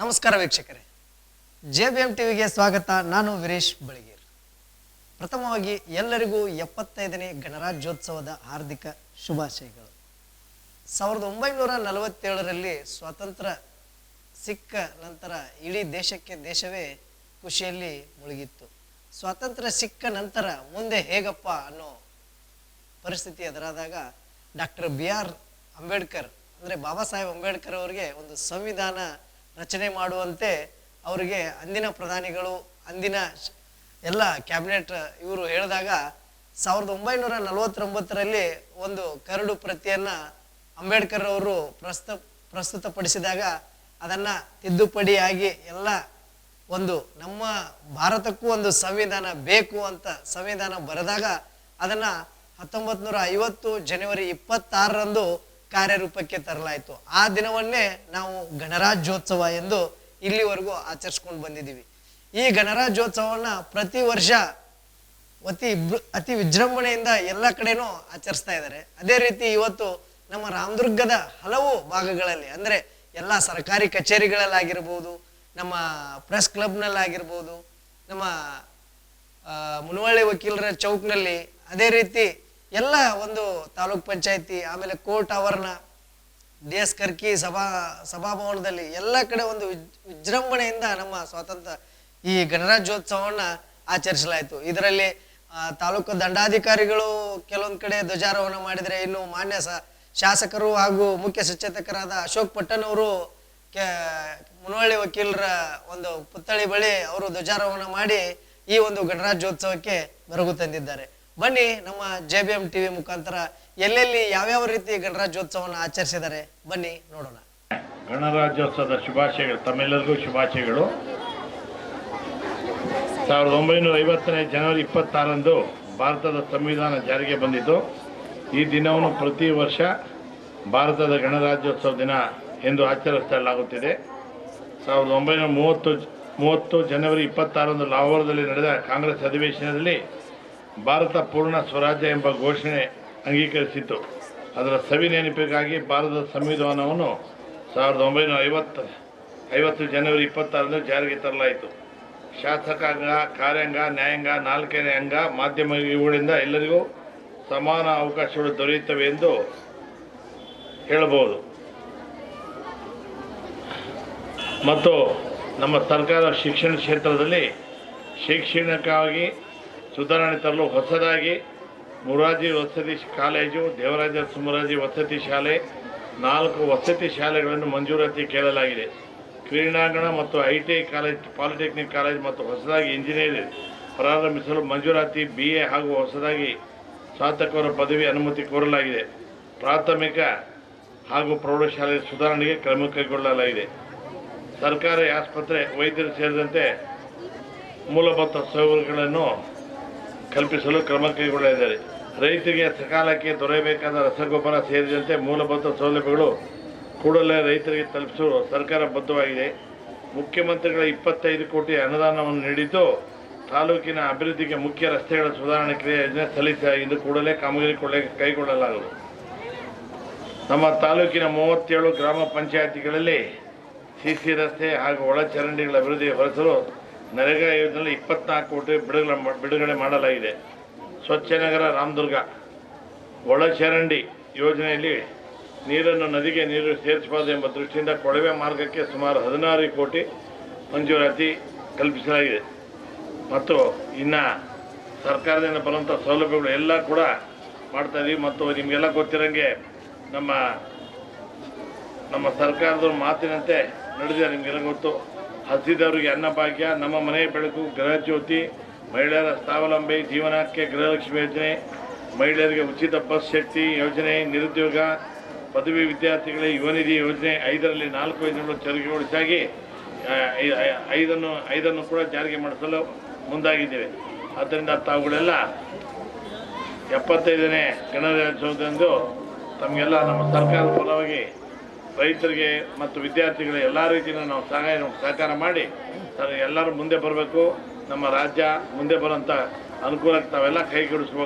ನಮಸ್ಕಾರ ವೀಕ್ಷಕರೇ. J B M ಟಿವಿಗೆ ಸ್ವಾಗತ. ನಾನು ವೀರೇಶ್ ಬಳಿಗೇರ್. ಪ್ರಥಮವಾಗಿ ಎಲ್ಲರಿಗೂ ಎಪ್ಪತ್ತೈದನೇ ಗಣರಾಜ್ಯೋತ್ಸವದ ಹಾರ್ದಿಕ ಶುಭಾಶಯಗಳು. ಸಾವಿರದ ಒಂಬೈನೂರ ನಲವತ್ತೇಳರಲ್ಲಿ ಸ್ವಾತಂತ್ರ್ಯ ಸಿಕ್ಕ ನಂತರ ಇಡೀ ದೇಶಕ್ಕೆ ದೇಶವೇ ಖುಷಿಯಲ್ಲಿ ಮುಳುಗಿತ್ತು. ಸ್ವಾತಂತ್ರ್ಯ ಸಿಕ್ಕ ನಂತರ ಮುಂದೆ ಹೇಗಪ್ಪ ಅನ್ನೋ ಪರಿಸ್ಥಿತಿ ಎದುರಾದಾಗ ಡಾಕ್ಟರ್ ಬಿ ಆರ್ ಅಂಬೇಡ್ಕರ್, ಅಂದರೆ ಬಾಬಾ ಸಾಹೇಬ್ ಅಂಬೇಡ್ಕರ್ ಅವರಿಗೆ ಒಂದು ಸಂವಿಧಾನ ರಚನೆ ಮಾಡುವಂತೆ ಅವರಿಗೆ ಅಂದಿನ ಪ್ರಧಾನಿಗಳು, ಅಂದಿನ ಎಲ್ಲ ಕ್ಯಾಬಿನೆಟ್ ಇವರು ಹೇಳಿದಾಗ ಸಾವಿರದ ಒಂಬೈನೂರ ನಲವತ್ತೊಂಬತ್ತರಲ್ಲಿ ಒಂದು ಕರಡು ಪ್ರತಿಯನ್ನು ಅಂಬೇಡ್ಕರ್ ಅವರು ಪ್ರಸ್ತ, ಪ್ರಸ್ತುತಪಡಿಸಿದಾಗ ಅದನ್ನು ತಿದ್ದುಪಡಿಯಾಗಿ ಎಲ್ಲ ಒಂದು ನಮ್ಮ ಭಾರತಕ್ಕೂ ಒಂದು ಸಂವಿಧಾನ ಬೇಕು ಅಂತ ಸಂವಿಧಾನ ಬರೆದಾಗ ಅದನ್ನು ಹತ್ತೊಂಬತ್ತು ನೂರ ಐವತ್ತು ಜನವರಿ ಇಪ್ಪತ್ತಾರರಂದು ಕಾರ್ಯರೂಪಕ್ಕೆ ತರಲಾಯಿತು. ಆ ದಿನವನ್ನೇ ನಾವು ಗಣರಾಜ್ಯೋತ್ಸವ ಎಂದು ಇಲ್ಲಿವರೆಗೂ ಆಚರಿಸ್ಕೊಂಡು ಬಂದಿದ್ದೀವಿ. ಈ ಗಣರಾಜ್ಯೋತ್ಸವವನ್ನು ಪ್ರತಿ ವರ್ಷ ಅತಿ ಅತಿ ವಿಜೃಂಭಣೆಯಿಂದ ಎಲ್ಲ ಕಡೆನೂ ಆಚರಿಸ್ತಾ ಇದ್ದಾರೆ. ಅದೇ ರೀತಿ ಇವತ್ತು ನಮ್ಮ ರಾಮದುರ್ಗದ ಹಲವು ಭಾಗಗಳಲ್ಲಿ, ಅಂದರೆ ಎಲ್ಲ ಸರ್ಕಾರಿ ಕಚೇರಿಗಳಲ್ಲಾಗಿರ್ಬೋದು, ನಮ್ಮ ಪ್ರೆಸ್ ಕ್ಲಬ್ನಲ್ಲಾಗಿರ್ಬೋದು, ನಮ್ಮ ಮುನವಳ್ಳಿ ವಕೀಲರ ಚೌಕ್ನಲ್ಲಿ ಅದೇ ರೀತಿ ಎಲ್ಲ ಒಂದು ತಾಲೂಕ್ ಪಂಚಾಯತಿ, ಆಮೇಲೆ ಕೋರ್ಟ್ ಆವರಣ ಡಿ ಎಸ್ ಕರ್ಕಿ ಸಭಾ, ಸಭಾಭವನದಲ್ಲಿ ಎಲ್ಲ ಕಡೆ ಒಂದು ವಿಜ್- ವಿಜೃಂಭಣೆಯಿಂದ ನಮ್ಮ ಸ್ವಾತಂತ್ರ್ಯ ಈ ಗಣರಾಜ್ಯೋತ್ಸವವನ್ನು ಆಚರಿಸಲಾಯಿತು. ಇದರಲ್ಲಿ ತಾಲೂಕು ದಂಡಾಧಿಕಾರಿಗಳು ಕೆಲವೊಂದು ಕಡೆ ಧ್ವಜಾರೋಹಣ ಮಾಡಿದರೆ ಇನ್ನು ಮಾನ್ಯ ಶಾಸಕರು ಹಾಗೂ ಮುಖ್ಯ ಸಚೇತಕರಾದ ಅಶೋಕ್ ಪಟ್ಟಣವರು ಕೆ, ಮುನವಳ್ಳಿ ವಕೀಲರ ಒಂದು ಪುತ್ಥಳಿ ಬಳಿ ಅವರು ಧ್ವಜಾರೋಹಣ ಮಾಡಿ ಈ ಒಂದು ಗಣರಾಜ್ಯೋತ್ಸವಕ್ಕೆ ಮೆರುಗು ತಂದಿದ್ದಾರೆ. ಬನ್ನಿ, ನಮ್ಮ ಜೆ ಬಿ ಎಂ ಟಿವಿ ಮುಖಾಂತರ ಎಲ್ಲೆಲ್ಲಿ ಯಾವ್ಯಾವ ರೀತಿ ಗಣರಾಜ್ಯೋತ್ಸವವನ್ನು ಆಚರಿಸಿದ್ದಾರೆ ಬನ್ನಿ ನೋಡೋಣ. ಗಣರಾಜ್ಯೋತ್ಸವದ ಶುಭಾಶಯಗಳು, ತಮ್ಮೆಲ್ಲರಿಗೂ ಶುಭಾಶಯಗಳು. ಸಾವಿರದ ಒಂಬೈನೂರ ಐವತ್ತನೇ ಜನವರಿ ಇಪ್ಪತ್ತಾರಂದು ಭಾರತದ ಸಂವಿಧಾನ ಜಾರಿಗೆ ಬಂದಿತು ಈ ದಿನವನ್ನು ಪ್ರತಿ ವರ್ಷ ಭಾರತದ ಗಣರಾಜ್ಯೋತ್ಸವ ದಿನ ಎಂದು ಆಚರಿಸಲಾಗುತ್ತಿದೆ. ಸಾವಿರದ ಒಂಬೈನೂರ ಮೂವತ್ತು ಮೂವತ್ತು ಜನವರಿ ಇಪ್ಪತ್ತಾರರಂದು ಲಾಹೋರದಲ್ಲಿ ನಡೆದ ಕಾಂಗ್ರೆಸ್ ಅಧಿವೇಶನದಲ್ಲಿ ಭಾರತ ಪೂರ್ಣ ಸ್ವರಾಜ್ಯ ಎಂಬ ಘೋಷಣೆ ಅಂಗೀಕರಿಸಿತು ಅದರ ಸವಿ ನೆನಪಿಗಾಗಿ ಭಾರತದ ಸಂವಿಧಾನವನ್ನು ಸಾವಿರದ ಒಂಬೈನೂರ ಐವತ್ತು ಐವತ್ತು ಜನವರಿ ಇಪ್ಪತ್ತಾರರಂದು ಜಾರಿಗೆ ತರಲಾಯಿತು. ಶಾಸಕಾಂಗ ಕಾರ್ಯಾಂಗ, ನ್ಯಾಯಾಂಗ, ನಾಲ್ಕನೇ ಅಂಗ, ಮಾಧ್ಯಮ ಇವುಗಳಿಂದ ಎಲ್ಲರಿಗೂ ಸಮಾನ ಅವಕಾಶಗಳು ದೊರೆಯುತ್ತವೆ ಎಂದು ಹೇಳಬಹುದು. ಮತ್ತು ನಮ್ಮ ಸರ್ಕಾರ ಶಿಕ್ಷಣ ಕ್ಷೇತ್ರದಲ್ಲಿ ಶೈಕ್ಷಣಿಕವಾಗಿ ಸುಧಾರಣೆ ತರಲು ಹೊಸದಾಗಿ ಮುರಾರ್ಜಿ ವಸತಿ ಕಾಲೇಜು, ದೇವರಾಜ ಸುಮರಾಜಿ ವಸತಿ ಶಾಲೆ, ನಾಲ್ಕು ವಸತಿ ಶಾಲೆಗಳನ್ನು ಮಂಜೂರಾತಿ ಕೇಳಲಾಗಿದೆ. ಕ್ರೀಡಾಂಗಣ ಮತ್ತು ಐ ಕಾಲೇಜ್, ಪಾಲಿಟೆಕ್ನಿಕ್ ಕಾಲೇಜ್ ಮತ್ತು ಹೊಸದಾಗಿ ಇಂಜಿನಿಯರಿಂಗ್ ಪ್ರಾರಂಭಿಸಲು ಮಂಜೂರಾತಿ, ಬಿ ಹಾಗೂ ಹೊಸದಾಗಿ ಸ್ನಾತಕರ ಪದವಿ ಅನುಮತಿ ಕೋರಲಾಗಿದೆ. ಪ್ರಾಥಮಿಕ ಹಾಗೂ ಪ್ರೌಢಶಾಲೆ ಸುಧಾರಣೆಗೆ ಕ್ರಮ ಕೈಗೊಳ್ಳಲಾಗಿದೆ. ಸರ್ಕಾರಿ ಆಸ್ಪತ್ರೆ ವೈದ್ಯರು ಸೇರಿದಂತೆ ಮೂಲಭೂತ ಸೌಕರ್ಯಗಳನ್ನು ಕಲ್ಪಿಸಲು ಕ್ರಮ ಕೈಗೊಳ್ಳಲಿದ್ದಾರೆ ರೈತರಿಗೆ ಸಕಾಲಕ್ಕೆ ದೊರೆಯಬೇಕಾದ ರಸಗೊಬ್ಬರ ಸೇರಿದಂತೆ ಮೂಲಭೂತ ಸೌಲಭ್ಯಗಳು ಕೂಡಲೇ ರೈತರಿಗೆ ತಲುಪಿಸಲು ಸರ್ಕಾರ ಬದ್ಧವಾಗಿದೆ. ಮುಖ್ಯಮಂತ್ರಿಗಳ ಇಪ್ಪತ್ತೈದು ಕೋಟಿ ಅನುದಾನವನ್ನು ನೀಡಿದ್ದು ತಾಲೂಕಿನ ಅಭಿವೃದ್ಧಿಗೆ ಮುಖ್ಯ ರಸ್ತೆಗಳ ಸುಧಾರಣೆ ಕ್ರಿಯೆ ಯೋಜನೆ ಸಲ್ಲಿಸಲಾಗಿದ್ದು ಕೂಡಲೇ ಕಾಮಗಾರಿ ಕೈಗೊಳ್ಳಲಾಗುವುದು. ನಮ್ಮ ತಾಲೂಕಿನ ಮೂವತ್ತೇಳು ಗ್ರಾಮ ಪಂಚಾಯತಿಗಳಲ್ಲಿ ಸಿಸಿ ರಸ್ತೆ ಹಾಗೂ ಒಳಚರಂಡಿಗಳ ಅಭಿವೃದ್ಧಿ ಹೊರಸಲು ನರೇಗಾ ಯೋಜನೆಯಲ್ಲಿ ಇಪ್ಪತ್ನಾಲ್ಕು ಕೋಟಿ ಬಿಡುಗಡೆ ಬಿಡುಗಡೆ ಮಾಡಲಾಗಿದೆ. ಸ್ವಚ್ಛ ನಗರ ರಾಮದುರ್ಗ, ಒಳಚರಂಡಿ ಯೋಜನೆಯಲ್ಲಿ ನೀರನ್ನು ನದಿಗೆ ನೀರು ಸೇರಿಸಬಾರದು ಎಂಬ ದೃಷ್ಟಿಯಿಂದ ಕೊಳವೆ ಮಾರ್ಗಕ್ಕೆ ಸುಮಾರು ಹದಿನಾರು ಕೋಟಿ ಮಂಜೂರಾತಿ ಕಲ್ಪಿಸಲಾಗಿದೆ. ಮತ್ತು ಇನ್ನು ಸರ್ಕಾರದಿಂದ ಬರುವಂಥ ಸೌಲಭ್ಯಗಳು ಎಲ್ಲ ಕೂಡ ಮಾಡ್ತಾ ಇದೀವಿ. ಮತ್ತು ನಿಮಗೆಲ್ಲ ಗೊತ್ತಿರೋಂಗೆ ನಮ್ಮ ನಮ್ಮ ಸರ್ಕಾರದ ಮಾತಿನಂತೆ ನಡೆದಿದೆ ನಿಮಗೆಲ್ಲ ಗೊತ್ತು. ಹಸಿದವರಿಗೆ ಅನ್ನಭಾಗ್ಯ ನಮ್ಮ ಮನೆಯ ಬೆಳಕು ಗೃಹಜ್ಯೋತಿ ಮಹಿಳೆಯರ ಸ್ವಾವಲಂಬಿ, ಜೀವನಕ್ಕೆ ಗೃಹಲಕ್ಷ್ಮಿ ಯೋಜನೆ, ಮಹಿಳೆಯರಿಗೆ ಉಚಿತ ಬಸ್ ಶಕ್ತಿ ಯೋಜನೆ, ನಿರುದ್ಯೋಗ, ಪದವಿ ವಿದ್ಯಾರ್ಥಿಗಳಿಗೆ ಯುವನಿಧಿ ಯೋಜನೆ, ಐದರಲ್ಲಿ ನಾಲ್ಕು ಯೋಜನೆಗಳು ಐ- ಐದನ್ನು ಐದನ್ನು ಕೂಡ ಜಾರಿಗೆ ಮಾಡಿಸಲು ಮುಂದಾಗಿದ್ದೇವೆ. ಆದ್ದರಿಂದ ತಾವುಗಳೆಲ್ಲ ಎಪ್ಪತ್ತೈದನೇ ಗಣರಾಜ್ಯೋತ್ಸವದಂದು ತಮಗೆಲ್ಲ ನಮ್ಮ ಸರ್ಕಾರದ ಪರವಾಗಿ ರೈತರಿಗೆ ಮತ್ತು ವಿದ್ಯಾರ್ಥಿಗಳಿಗೆ ಎಲ್ಲ ರೀತಿಯಿಂದ ನಾವು ಸಹಾಯ ಸಹಕಾರ ಮಾಡಿ ಎಲ್ಲರೂ ಮುಂದೆ ಬರಬೇಕು. ನಮ್ಮ ರಾಜ್ಯ ಮುಂದೆ ಬರೋಂಥ ಅನುಕೂಲಕ್ಕೆ ತಾವೆಲ್ಲ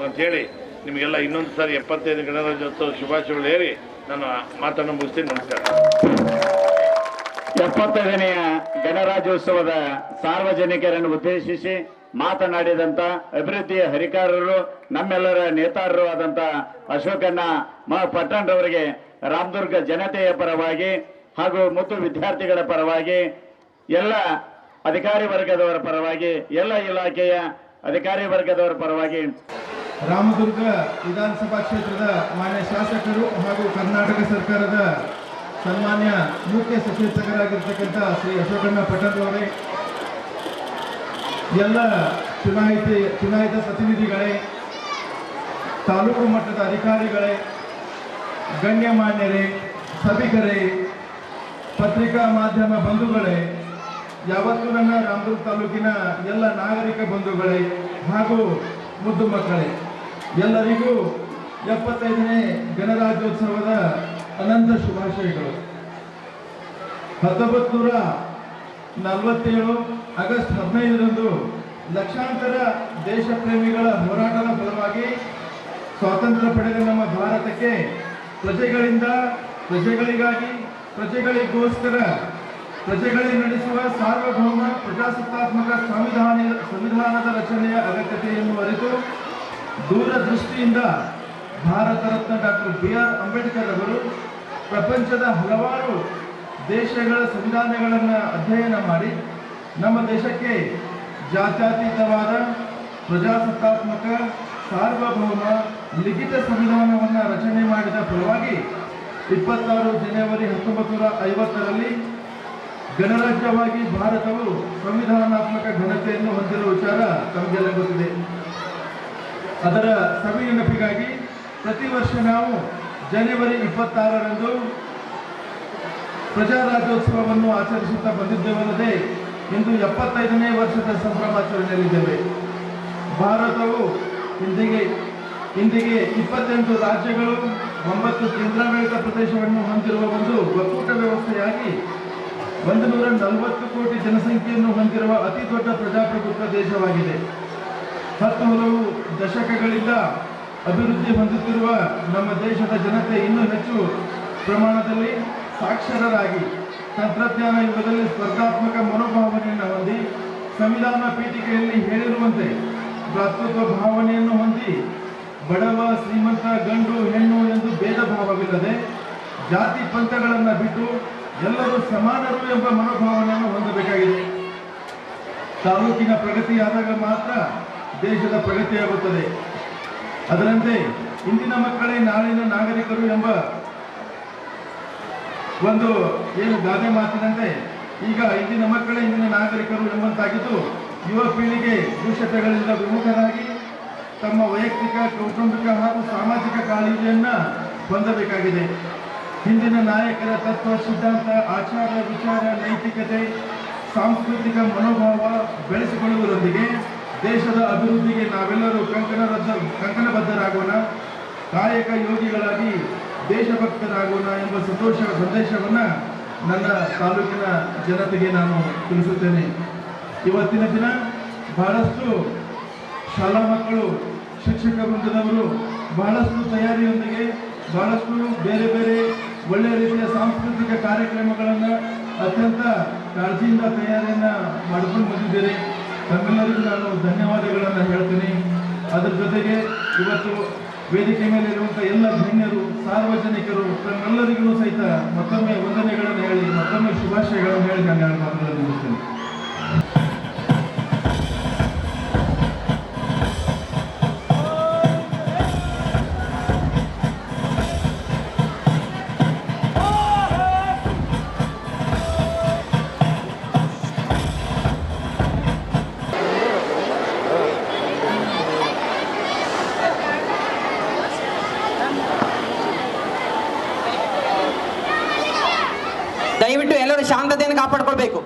ಅಂತ ಹೇಳಿ ನಿಮಗೆಲ್ಲ ಇನ್ನೊಂದು ಸಾರಿ ಎಪ್ಪತ್ತೈದು ಗಣರಾಜ್ಯೋತ್ಸವ ಶುಭಾಶಯಗಳು ಹೇಳಿ ನಾನು ಮಾತನ್ನು ಮುಗಿಸ್ತೀನಿ. ನಮಸ್ಕಾರ. ಎಪ್ಪತ್ತೈದನೆಯ ಗಣರಾಜ್ಯೋತ್ಸವದ ಸಾರ್ವಜನಿಕರನ್ನು ಉದ್ದೇಶಿಸಿ ಮಾತನಾಡಿದಂತ ಅಭಿವೃದ್ಧಿಯ ಹರಿಕಾರರು ನಮ್ಮೆಲ್ಲರ ನೇತಾರರು ಆದಂತ ಅಶೋಕಣ್ಣ ಮ ಪಟ್ಟಣ್ರವರಿಗೆ ರಾಮದುರ್ಗ ಜನತೆಯ ಪರವಾಗಿ ಹಾಗೂ ಮತ್ತು ವಿದ್ಯಾರ್ಥಿಗಳ ಪರವಾಗಿ, ಎಲ್ಲ ಅಧಿಕಾರಿ ವರ್ಗದವರ ಪರವಾಗಿ, ಎಲ್ಲ ಇಲಾಖೆಯ ಅಧಿಕಾರಿ ವರ್ಗದವರ ಪರವಾಗಿ. ರಾಮದುರ್ಗ ವಿಧಾನಸಭಾ ಕ್ಷೇತ್ರದ ಮಾನ್ಯ ಶಾಸಕರು ಹಾಗೂ ಕರ್ನಾಟಕ ಸರ್ಕಾರದ ಸನ್ಮಾನ್ಯ ಮುಖ್ಯ ಸಚೇತಕರಾಗಿರ್ತಕ್ಕಂಥ ಶ್ರೀ ಅಶೋಕಣ್ಣ ಪಟೇಲ್ ಅವರೇ, ಎಲ್ಲ ಚುನಾಯಿತ ಚುನಾಯಿತ ಪ್ರತಿನಿಧಿಗಳೇ, ತಾಲೂಕು ಮಟ್ಟದ ಅಧಿಕಾರಿಗಳೇ ಗಣ್ಯಮಾನ್ಯರೇ, ಸಭಿಕರೇ, ಪತ್ರಿಕಾ ಮಾಧ್ಯಮ ಬಂಧುಗಳೇ, ಯಾವತ್ತೂ ನನ್ನ ರಾಮದುರ್ಗ ತಾಲೂಕಿನ ಎಲ್ಲ ನಾಗರಿಕ ಬಂಧುಗಳೇ ಹಾಗೂ ಮುದ್ದು ಮಕ್ಕಳೇ, ಎಲ್ಲರಿಗೂ ಎಪ್ಪತ್ತೈದನೇ ಗಣರಾಜ್ಯೋತ್ಸವದ ಅನಂತ ಶುಭಾಶಯಗಳು. ಹತ್ತೊಂಬತ್ತು ನೂರ ನಲವತ್ತೇಳು ಆಗಸ್ಟ್ ಹದಿನೈದರಂದು ಲಕ್ಷಾಂತರ ದೇಶ ಪ್ರೇಮಿಗಳ ಹೋರಾಟದ ಫಲವಾಗಿ ಸ್ವಾತಂತ್ರ್ಯ ಪಡೆದ ನಮ್ಮ ಭಾರತಕ್ಕೆ ಪ್ರಜೆಗಳಿಂದ ಪ್ರಜೆಗಳಿಗಾಗಿ, ಪ್ರಜೆಗಳಿಗೋಸ್ಕರ ಪ್ರಜೆಗಳಿಗೆ ನಡೆಸುವ ಸಾರ್ವಭೌಮ ಪ್ರಜಾಸತ್ತಾತ್ಮಕ ಸಂವಿಧಾನ ಸಂವಿಧಾನದ ರಚನೆಯ ಅಗತ್ಯತೆಯನ್ನು ಅರಿತು ದೂರದೃಷ್ಟಿಯಿಂದ Bharat Ratna doctor B R Ambedkar ಅವರು ಪ್ರಪಂಚದ ಹಲವಾರು ದೇಶಗಳ ಸಂವಿಧಾನಗಳನ್ನು ಅಧ್ಯಯನ ಮಾಡಿ ನಮ್ಮ ದೇಶಕ್ಕೆ ಜಾತ್ಯತೀತವಾದ ಪ್ರಜಾಸತ್ತಾತ್ಮಕ ಸಾರ್ವಭೌಮ ಲಿಖಿತ ಸಂವಿಧಾನವನ್ನು ರಚನೆ ಮಾಡಿದ ಫಲವಾಗಿ ಇಪ್ಪತ್ತಾರು ಜನವರಿ ಹತ್ತೊಂಬತ್ತು ನೂರ ಐವತ್ತರಲ್ಲಿ ಗಣರಾಜ್ಯವಾಗಿ ಭಾರತವು ಸಂವಿಧಾನಾತ್ಮಕ ಘನತೆಯನ್ನು ಹೊಂದಿರುವ ವಿಚಾರ ತಮಗೆಲ್ಲ ಗೊತ್ತಿದೆ. ಅದರ ಸವಿ ನೆನಪಿಗಾಗಿ ಪ್ರತಿ ವರ್ಷ ನಾವು ಜನವರಿ ಇಪ್ಪತ್ತಾರರಂದು ಪ್ರಜಾರಾಜ್ಯೋತ್ಸವವನ್ನು ಆಚರಿಸುತ್ತಾ ಬಂದಿದ್ದೇವಲ್ಲದೆ ಇಂದು ಎಪ್ಪತ್ತೈದನೇ ವರ್ಷದ ಸಂಭ್ರಮಾಚರಣೆಯಲ್ಲಿದ್ದೇವೆ. ಭಾರತವು ಇಂದಿಗೆ ಇಂದಿಗೆ ಇಪ್ಪತ್ತೆಂಟು ರಾಜ್ಯಗಳು ಒಂಬತ್ತು ಕೇಂದ್ರಾಡಳಿತ ಪ್ರದೇಶವನ್ನು ಹೊಂದಿರುವ ಒಂದು ಒಕ್ಕೂಟ ವ್ಯವಸ್ಥೆಯಾಗಿ ಒಂದು ನೂರ ನಲವತ್ತು ಕೋಟಿ ಜನಸಂಖ್ಯೆಯನ್ನು ಹೊಂದಿರುವ ಅತಿ ದೊಡ್ಡ ಪ್ರಜಾಪ್ರಭುತ್ವ ದೇಶವಾಗಿದೆ. ಹತ್ತು ಹಲವು ದಶಕಗಳಿಂದ ಅಭಿವೃದ್ಧಿ ಹೊಂದುತ್ತಿರುವ ನಮ್ಮ ದೇಶದ ಜನತೆ ಇನ್ನೂ ಹೆಚ್ಚು ಪ್ರಮಾಣದಲ್ಲಿ ಸಾಕ್ಷರರಾಗಿ ತಂತ್ರಜ್ಞಾನ ಯುಗದಲ್ಲಿ ಸ್ಪರ್ಧಾತ್ಮಕ ಮನೋಭಾವನೆಯನ್ನು ಹೊಂದಿ ಸಂವಿಧಾನ ಪೀಠಿಕೆಯಲ್ಲಿ ಹೇಳಿರುವಂತೆ ಭ್ರಾತೃತ್ವ ಭಾವನೆಯನ್ನು ಹೊಂದಿ ಬಡವ, ಶ್ರೀಮಂತ, ಗಂಡು, ಹೆಣ್ಣು ಎಂದು ಭೇದ ಭಾವವಿಲ್ಲದೆ ಜಾತಿ ಪಂಥಗಳನ್ನು ಬಿಟ್ಟು ಎಲ್ಲರೂ ಸಮಾನರು ಎಂಬ ಮನೋಭಾವನೆಯನ್ನು ಹೊಂದಬೇಕಾಗಿದೆ. ತಾಲೂಕಿನ ಪ್ರಗತಿಯಾದಾಗ ಮಾತ್ರ ದೇಶದ ಪ್ರಗತಿಯಾಗುತ್ತದೆ ಅದರಂತೆ ಇಂದಿನ ಮಕ್ಕಳೇ ನಾಳಿನ ನಾಗರಿಕರು ಎಂಬ ಒಂದು ಏನು ಗಾದೆ ಮಾತಿನಂತೆ ಈಗ ಇಂದಿನ ಮಕ್ಕಳೇ ಇಂದಿನ ನಾಗರಿಕರು ಎಂಬಂತಾಗಿದ್ದು ಯುವ ಪೀಳಿಗೆ ದುಶ್ಚಟಗಳಿಂದ ವಿಮುಖರಾಗಿ ತಮ್ಮ ವೈಯಕ್ತಿಕ, ಕೌಟುಂಬಿಕ ಹಾಗೂ ಸಾಮಾಜಿಕ ಕಾಳಜಿಯನ್ನು ಹೊಂದಬೇಕಾಗಿದೆ. ಹಿಂದಿನ ನಾಯಕರ ತತ್ವ, ಸಿದ್ಧಾಂತ, ಆಚಾರ, ವಿಚಾರ, ನೈತಿಕತೆ, ಸಾಂಸ್ಕೃತಿಕ ಮನೋಭಾವ ಬೆಳೆಸಿಕೊಳ್ಳುವುದರೊಂದಿಗೆ ದೇಶದ ಅಭಿವೃದ್ಧಿಗೆ ನಾವೆಲ್ಲರೂ ಕಂಕಣಬದ್ಧ, ಕಂಕಣಬದ್ಧರಾಗೋಣ. ಕಾಯಕ ಯೋಗಿಗಳಾಗಿ ದೇಶಭಕ್ತರಾಗೋಣ ಎಂಬ ಸಂತೋಷ ಸಂದೇಶವನ್ನು ನನ್ನ ತಾಲೂಕಿನ ಜನತೆಗೆ ನಾನು ತಿಳಿಸುತ್ತೇನೆ. ಇವತ್ತಿನ ದಿನ ಬಹಳಷ್ಟು ಶಾಲಾ ಮಕ್ಕಳು, ಶಿಕ್ಷಕ ವೃಂದದವರು ಬಹಳಷ್ಟು ತಯಾರಿಯೊಂದಿಗೆ ಬಹಳಷ್ಟು ಬೇರೆ ಬೇರೆ ಒಳ್ಳೆಯ ರೀತಿಯ ಸಾಂಸ್ಕೃತಿಕ ಕಾರ್ಯಕ್ರಮಗಳನ್ನು ಅತ್ಯಂತ ಕಾಳಜಿಯಿಂದ ತಯಾರಿಯನ್ನು ಮಾಡಿಕೊಂಡು ಬಂದಿದ್ದೇನೆ ತಮ್ಮೆಲ್ಲರಿಗೂ ನಾನು ಧನ್ಯವಾದಗಳನ್ನು ಹೇಳ್ತೀನಿ. ಅದರ ಜೊತೆಗೆ ಇವತ್ತು ವೇದಿಕೆ ಮೇಲೆ ಇರುವಂಥ ಎಲ್ಲ ಗಣ್ಯರು, ಸಾರ್ವಜನಿಕರು, ತಮ್ಮೆಲ್ಲರಿಗೂ ಸಹಿತ ಮತ್ತೊಮ್ಮೆ ವಂದನೆಗಳನ್ನು ಹೇಳಿ, ಮತ್ತೊಮ್ಮೆ ಶುಭಾಶಯಗಳನ್ನು ಹೇಳಿ ನಾನು ಮಾತುಗಳನ್ನು ಮುಗಿಸ್ತೇನೆ ಶಾಂತತೆಯನ್ನು ಕಾಪಾಡಿಕೊಳ್ಬೇಕು.